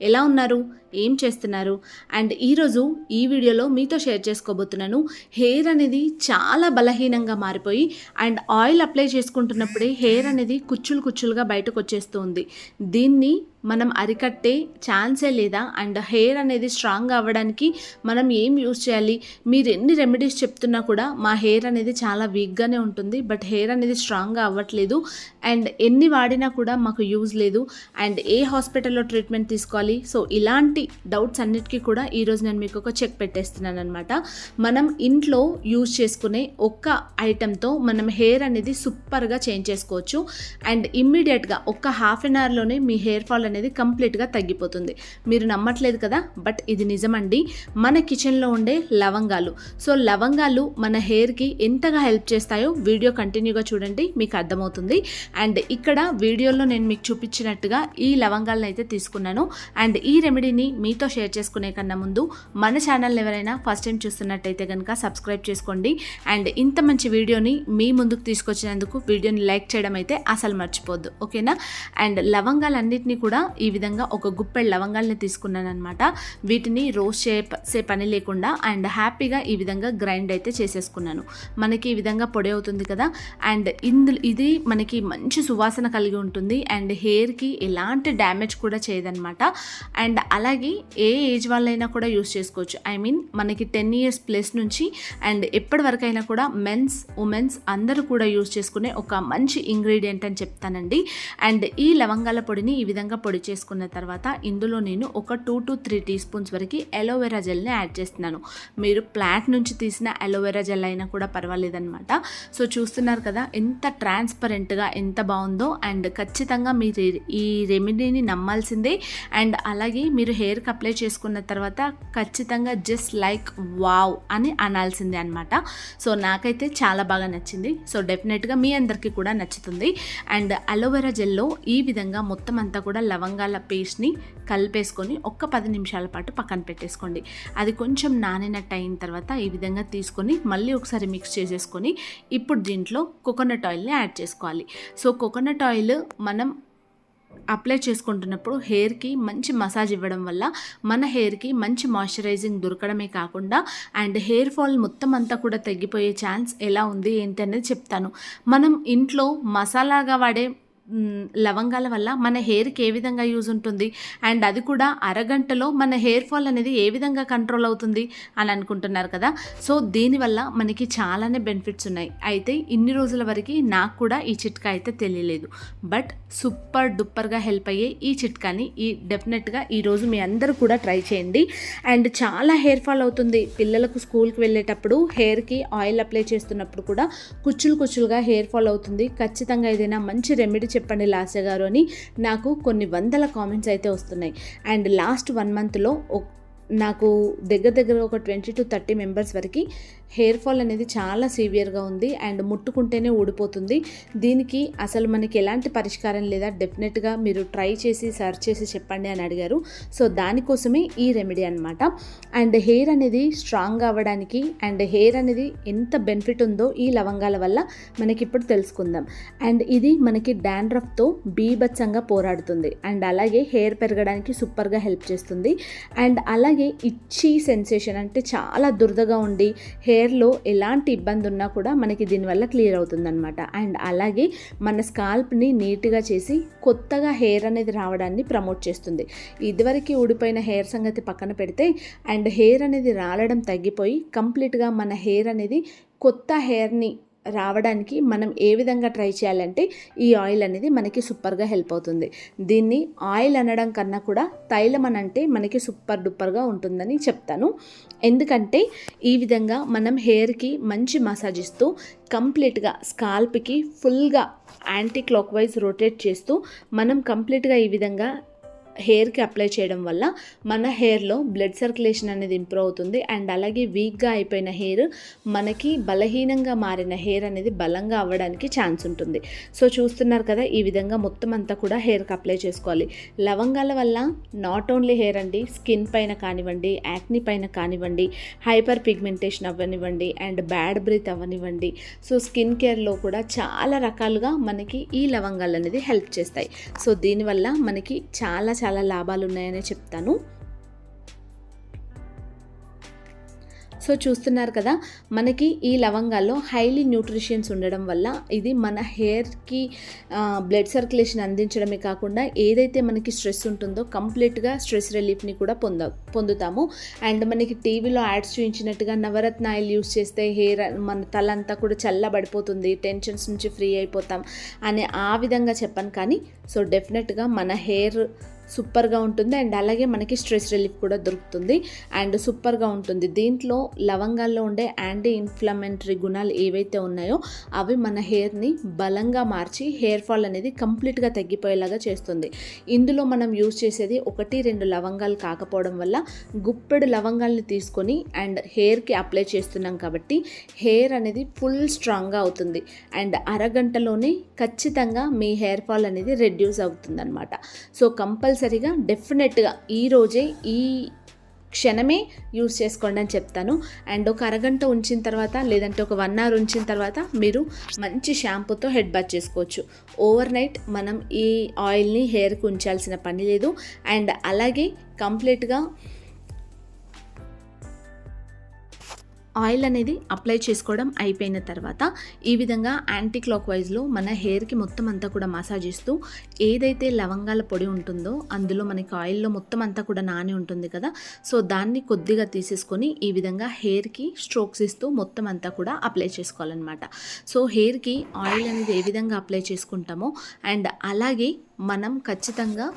ఎలా ఉన్నారు? ఏం చేస్తున్నారు? అండ్ ఈరోజు ఈ వీడియోలో మీతో షేర్ చేసుకోబోతున్నాను. హెయిర్ అనేది చాలా బలహీనంగా మారిపోయి అండ్ ఆయిల్ అప్లై చేసుకుంటున్నప్పుడే హెయిర్ అనేది కుచ్చులు కుచ్చులుగా బయటకు వచ్చేస్తుంది దీన్ని మనం అరికట్టే ఛాన్సే లేదా? అండ్ హెయిర్ అనేది స్ట్రాంగ్ అవ్వడానికి మనం ఏం యూస్ చేయాలి? మీరు ఎన్ని రెమెడీస్ చెప్తున్నా కూడా మా హెయిర్ అనేది చాలా వీక్గానే ఉంటుంది బట్ హెయిర్ అనేది స్ట్రాంగ్గా అవ్వట్లేదు. అండ్ ఎన్ని వాడినా కూడా మాకు యూజ్ లేదు. అండ్ ఏ హాస్పిటల్లో ట్రీట్మెంట్ తీసుకోవాలి? సో ఇలాంటి డౌట్స్ అన్నిటికీ కూడా ఈరోజు నేను మీకు ఒక చెక్ పెట్టేస్తున్నాను అనమాట మనం ఇంట్లో యూజ్ చేసుకునే ఒక్క ఐటెంతో మనం హెయిర్ అనేది సూపర్గా చేంజ్ చేసుకోవచ్చు. అండ్ ఇమ్మీడియట్గా ఒక్క హాఫ్ అన్ అవర్లోనే మీ హెయిర్ ఫాల్ అనేది కంప్లీట్గా తగ్గిపోతుంది. మీరు నమ్మట్లేదు కదా బట్ ఇది నిజమండి. మన కిచెన్లో ఉండే లవంగాలు. సో లవంగాలు మన హెయిర్కి ఎంతగా హెల్ప్ చేస్తాయో వీడియో కంటిన్యూగా చూడండి మీకు అర్థమవుతుంది. అండ్ ఇక్కడ వీడియోలో నేను మీకు చూపించినట్టుగా ఈ లవంగాలను అయితే తీసుకున్నాను. అండ్ ఈ రెమెడీని మీతో షేర్ చేసుకునే కన్నా ముందు మన ఛానల్ ఎవరైనా ఫస్ట్ టైం చూస్తున్నట్టయితే కనుక సబ్స్క్రైబ్ చేసుకోండి. అండ్ ఇంత మంచి వీడియోని మీ ముందుకు తీసుకొచ్చినందుకు వీడియోని లైక్ చేయడం అయితే అసలు మర్చిపోద్దు. ఓకేనా అండ్ లవంగాలన్నింటినీ కూడా ఈ విధంగా ఒక గుప్పెడు లవంగాల్ని తీసుకున్నాను అనమాట వీటిని రోస్ట్ చేసే పని లేకుండా అండ్ హ్యాపీగా ఈ విధంగా గ్రైండ్ అయితే చేసేసుకున్నాను. మనకి ఈ విధంగా పొడి అవుతుంది కదా? అండ్ ఇందులో ఇది మనకి మంచి సువాసన కలిగి ఉంటుంది. అండ్ హెయిర్కి ఎలాంటి డ్యామేజ్ కూడా చేయదనమాట అండ్ అలాగే ఏ ఏజ్ వాళ్ళైనా కూడా యూస్ చేసుకోవచ్చు. ఐ మీన్ మనకి టెన్ ఇయర్స్ ప్లస్ నుంచి అండ్ ఎప్పటి వరకైనా కూడా మెన్స్ ఉమెన్స్ అందరూ కూడా యూస్ చేసుకునే ఒక మంచి ఇంగ్రీడియంట్ అని చెప్తానండి. అండ్ ఈ లవంగాల పొడిని ఈ విధంగా పొడి చేసుకున్న తర్వాత ఇందులో నేను ఒక two to three tea spoons వరకు అలోవెరా జెల్ని యాడ్ చేస్తున్నాను. మీరు ప్లాంట్ నుంచి తీసిన అలోవెరా జెల్ అయినా కూడా పర్వాలేదన్నమాట. సో చూస్తున్నారు కదా ఎంత ట్రాన్స్పరెంట్గా ఎంత బాగుందో అండ్ ఖచ్చితంగా మీరు ఈ రెమెడీని నమ్మాల్సిందే. అండ్ అలాగే మీరు హెయిర్ హెయిర్కి అప్లై చేసుకున్న తర్వాత ఖచ్చితంగా జస్ట్ లైక్ వావ్ అని అనాల్సిందే అనమాట సో నాకైతే చాలా బాగా నచ్చింది. సో డెఫినెట్గా మీ అందరికీ కూడా నచ్చుతుంది. అండ్ అలోవెరా జెల్లో ఈ విధంగా మొత్తం అంతా కూడా లవంగాల పేస్ట్ని కలిపేసుకొని ఒక్క పది నిమిషాల పాటు పక్కన పెట్టేసుకోండి. అది కొంచెం నానినట్టు అయిన తర్వాత ఈ విధంగా తీసుకొని మళ్ళీ ఒకసారి మిక్స్ చేసేసుకొని ఇప్పుడు దీంట్లో కోకోనట్ ఆయిల్ని యాడ్ చేసుకోవాలి. సో కోకోనట్ ఆయిల్ మనం అప్లై చేసుకుంటున్నప్పుడు హెయిర్కి మంచి మసాజ్ ఇవ్వడం వల్ల మన హెయిర్కి మంచి మాయిశ్చరైజింగ్ దొరకడమే కాకుండా అండ్ హెయిర్ ఫాల్ మొత్తం అంతా కూడా తగ్గిపోయే ఛాన్స్ ఎలా ఉంది ఏంటి అనేది చెప్తాను. మనం ఇంట్లో మసాలాగా వాడే లవంగాల వల్ల మన హెయిర్కి ఏ విధంగా యూజ్ ఉంటుంది? అండ్ అది కూడా అరగంటలో మన హెయిర్ ఫాల్ అనేది ఏ విధంగా కంట్రోల్ అవుతుంది? అని అనుకుంటున్నారు కదా. సో దీనివల్ల మనకి చాలానే బెనిఫిట్స్ ఉన్నాయి. అయితే ఇన్ని రోజుల వరకు నాకు కూడా ఈ చిట్కా అయితే తెలియలేదు. బట్ సూపర్ డూపర్గా హెల్ప్ అయ్యే ఈ చిట్కాని ఈ డెఫినెట్గా ఈరోజు మీ అందరూ కూడా ట్రై చేయండి. అండ్ చాలా హెయిర్ ఫాల్ అవుతుంది. పిల్లలకు స్కూల్కి వెళ్ళేటప్పుడు హెయిర్కి ఆయిల్ అప్లై చేస్తున్నప్పుడు కూడా కుచ్చులు కుచ్చులుగా హెయిర్ ఫాల్ అవుతుంది. ఖచ్చితంగా ఏదైనా మంచి రెమెడీ చెప్పండి లాస్య గారు అని నాకు కొన్ని వందల కామెంట్స్ అయితే వస్తున్నాయి. అండ్ లాస్ట్ వన్ మంత్లో నాకు దగ్గర దగ్గర ఒక ట్వంటీ టు థర్టీ మెంబర్స్ వరకు హెయిర్ ఫాల్ అనేది చాలా సీవియర్గా ఉంది అండ్ ముట్టుకుంటేనే ఊడిపోతుంది. దీనికి అసలు మనకి ఎలాంటి పరిష్కారం లేదా డెఫినెట్గా మీరు ట్రై చేసి సర్చ్ చేసి చెప్పండి అని అడిగారు. సో దానికోసమే ఈ రెమెడీ అనమాట అండ్ హెయిర్ అనేది స్ట్రాంగ్ అవ్వడానికి అండ్ హెయిర్ అనేది ఎంత బెనిఫిట్ ఉందో ఈ లవంగాల వల్ల మనకి ఇప్పుడు తెలుసుకుందాం. అండ్ ఇది మనకి డాండ్రఫ్తో బీభత్సంగా పోరాడుతుంది. అండ్ అలాగే హెయిర్ పెరగడానికి సూపర్గా హెల్ప్ చేస్తుంది. అండ్ అలాగే ఇచ్చి సెన్సేషన్ అంటే చాలా దురదగా ఉండి హెయిర్లో ఎలాంటి ఇబ్బంది ఉన్నా కూడా మనకి దీనివల్ల క్లియర్ అవుతుందన్నమాట. అండ్ అలాగే మన స్కాల్ప్ని నీట్గా చేసి కొత్తగా హెయిర్ అనేది రావడాన్ని ప్రమోట్ చేస్తుంది. ఇదివరకు ఊడిపోయిన హెయిర్ సంగతి పక్కన పెడితే అండ్ హెయిర్ అనేది రాలడం తగ్గిపోయి కంప్లీట్గా మన హెయిర్ అనేది కొత్త హెయిర్ని రావడానికి మనం ఏ విధంగా ట్రై చేయాలంటే ఈ ఆయిల్ అనేది మనకి సూపర్గా హెల్ప్ అవుతుంది. దీన్ని ఆయిల్ అనడం కన్నా కూడా తైలం అని అంటే మనకి సూపర్ డూపర్గా ఉంటుందని చెప్తాను. ఎందుకంటే ఈ విధంగా మనం హెయిర్కి మంచి మసాజ్ ఇస్తూ కంప్లీట్గా స్కాల్ప్కి ఫుల్గా యాంటీ క్లాక్ వైజ్ రొటేట్ చేస్తూ మనం కంప్లీట్గా ఈ విధంగా హెయిర్కి అప్లై చేయడం వల్ల మన హెయిర్లో బ్లడ్ సర్క్యులేషన్ అనేది ఇంప్రూవ్ అవుతుంది. అండ్ అలాగే వీక్గా అయిపోయిన హెయిర్ మనకి బలహీనంగా మారిన హెయిర్ అనేది బలంగా అవ్వడానికి ఛాన్స్ ఉంటుంది. సో చూస్తున్నారు కదా ఈ విధంగా మొత్తం అంతా కూడా హెయిర్కి అప్లై చేసుకోవాలి. లవంగాల వల్ల నాట్ ఓన్లీ హెయిర్ అండి స్కిన్ పైన కానివ్వండి యాక్ని పైన కానివ్వండి హైపర్ పిగ్మెంటేషన్ అవ్వనివ్వండి అండ్ బ్యాడ్ బ్రీత్ అవ్వనివ్వండి. సో స్కిన్ కేర్లో కూడా చాలా రకాలుగా మనకి ఈ లవంగాలు అనేది హెల్ప్ చేస్తాయి. సో దీనివల్ల మనకి చాలా చాలా చాలా లాభాలు ఉన్నాయనే చెప్తాను. సో చూస్తున్నారు కదా మనకి ఈ లవంగాల్లో హైలీ న్యూట్రిషన్స్ ఉండడం వల్ల ఇది మన హెయిర్కి బ్లడ్ సర్క్యులేషన్ అందించడమే కాకుండా ఏదైతే మనకి స్ట్రెస్ ఉంటుందో కంప్లీట్గా స్ట్రెస్ రిలీఫ్ని కూడా పొంద పొందుతాము. అండ్ మనకి టీవీలో యాడ్స్ చూపించినట్టుగా నవరత్న ఆయిల్ యూస్ చేస్తే హెయిర్ మన తల అంతా కూడా చల్లబడిపోతుంది టెన్షన్స్ నుంచి ఫ్రీ అయిపోతాం అనే ఆ విధంగా చెప్పాను కానీ సో డెఫినెట్గా మన హెయిర్ సూపర్గా ఉంటుంది. అండ్ అలాగే మనకి స్ట్రెస్ రిలీఫ్ కూడా దొరుకుతుంది. అండ్ సూపర్గా ఉంటుంది. దీంట్లో లవంగాల్లో ఉండే యాంటీ ఇన్ఫ్లమెంటరీ గుణాలు ఏవైతే ఉన్నాయో అవి మన హెయిర్ని బలంగా మార్చి హెయిర్ ఫాల్ అనేది కంప్లీట్గా తగ్గిపోయేలాగా చేస్తుంది. ఇందులో మనం యూజ్ చేసేది ఒకటి రెండు లవంగాలు కాకపోవడం వల్ల గుప్పెడు లవంగాల్ని తీసుకొని అండ్ హెయిర్కి అప్లై చేస్తున్నాం కాబట్టి హెయిర్ అనేది ఫుల్ స్ట్రాంగ్గా అవుతుంది. అండ్ అరగంటలోనే ఖచ్చితంగా మీ హెయిర్ ఫాల్ అనేది రెడ్యూస్ అవుతుంది అనమాట సో కంపల్సరీగా డెఫినెట్గా ఈరోజే ఈ క్షణమే యూస్ చేసుకోండి అని చెప్తాను. అండ్ ఒక అరగంట ఉంచిన తర్వాత లేదంటే ఒక వన్ అవర్ ఉంచిన తర్వాత మీరు మంచి షాంపూతో హెడ్ బాత్ చేసుకోవచ్చు. ఓవర్ నైట్ మనం ఈ ఆయిల్ని హెయిర్కి ఉంచాల్సిన పని లేదు. అండ్ అలాగే కంప్లీట్గా ఆయిల్ అనేది అప్లై చేసుకోవడం అయిపోయిన తర్వాత ఈ విధంగా యాంటీ క్లాక్ వైజ్లో మన హెయిర్కి మొత్తం అంతా కూడా మసాజ్ ఇస్తూ ఏదైతే లవంగాల పొడి ఉంటుందో అందులో మనకి ఆయిల్లో మొత్తం అంతా కూడా నాని ఉంటుంది కదా సో దాన్ని కొద్దిగా తీసేసుకొని ఈ విధంగా హెయిర్కి స్ట్రోక్స్ ఇస్తూ మొత్తం అంతా కూడా అప్లై చేసుకోవాలన్నమాట. సో హెయిర్కి ఆయిల్ అనేది ఏ విధంగా అప్లై చేసుకుంటామో అండ్ అలాగే మనం ఖచ్చితంగా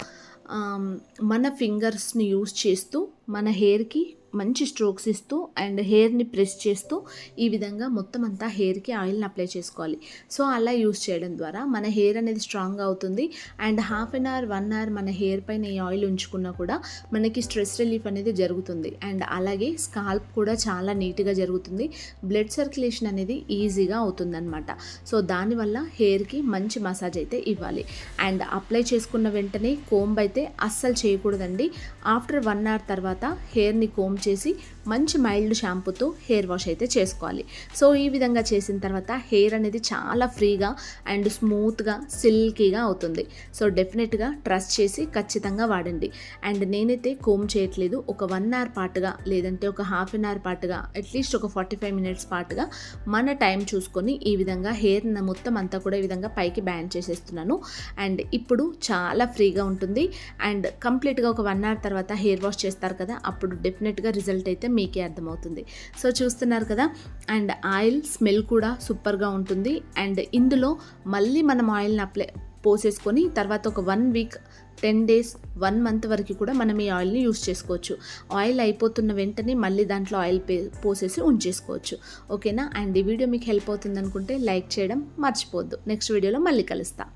మన ఫింగర్స్ని యూస్ చేస్తూ మన హెయిర్కి మంచి స్ట్రోక్స్ ఇస్తూ అండ్ హెయిర్ని ప్రెస్ చేస్తూ ఈ విధంగా మొత్తం అంతా హెయిర్కి ఆయిల్ని అప్లై చేసుకోవాలి. సో అలా యూస్ చేయడం ద్వారా మన హెయిర్ అనేది స్ట్రాంగ్ అవుతుంది. And half an hour one hour మన హెయిర్ పైన ఈ ఆయిల్ ఉంచుకున్నా కూడా మనకి స్ట్రెస్ రిలీఫ్ అనేది జరుగుతుంది. అండ్ అలాగే స్కాల్ప్ కూడా చాలా నీట్గా జరుగుతుంది. బ్లడ్ సర్క్యులేషన్ అనేది ఈజీగా అవుతుందన్నమాట. సో దానివల్ల హెయిర్కి మంచి మసాజ్ అయితే ఇవ్వాలి. అండ్ అప్లై చేసుకున్న వెంటనే కోంబ్ అయితే అస్సలు చేయకూడదండి. ఆఫ్టర్ వన్ అవర్ తర్వాత హెయిర్ని కోంబ్ చేసి మంచి మైల్డ్ షాంపూతో హెయిర్ వాష్ అయితే చేసుకోవాలి. సో ఈ విధంగా చేసిన తర్వాత హెయిర్ అనేది చాలా ఫ్రీగా అండ్ స్మూత్గా సిల్కీగా అవుతుంది. సో డెఫినెట్గా ట్రస్ట్ చేసి ఖచ్చితంగా వాడండి. అండ్ నేనైతే కోమ్ చేయట్లేదు. ఒక వన్ అవర్ పాటుగా లేదంటే ఒక హాఫ్ అన్ అవర్ పాటుగా అట్లీస్ట్ ఒక ఫార్టీ ఫైవ్ మినిట్స్ పాటుగా మన టైం చూసుకొని ఈ విధంగా హెయిర్ మొత్తం అంతా కూడా ఈ విధంగా పైకి బ్యాన్ చేసేస్తున్నాను. అండ్ ఇప్పుడు చాలా ఫ్రీగా ఉంటుంది. అండ్ కంప్లీట్గా ఒక వన్ అవర్ తర్వాత హెయిర్ వాష్ చేస్తారు కదా అప్పుడు డెఫినెట్గా రిజల్ట్ అయితే మీకే అర్థమవుతుంది. సో చూస్తున్నారు కదా అండ్ ఆయిల్ స్మెల్ కూడా సూపర్గా ఉంటుంది. అండ్ ఇందులో మళ్ళీ మనం ఆయిల్ని అప్లై పోసేసుకొని తర్వాత ఒక one week ten days one month వరకు కూడా మనం ఈ ఆయిల్ని యూస్ చేసుకోవచ్చు. ఆయిల్ అయిపోతున్న వెంటనే మళ్ళీ దాంట్లో ఆయిల్ పే పోసేసి ఉంచేసుకోవచ్చు. ఓకేనా? అండ్ ఈ వీడియో మీకు హెల్ప్ అవుతుంది అనుకుంటే లైక్ చేయడం మర్చిపోద్దు నెక్స్ట్ వీడియోలో మళ్ళీ కలుస్తా.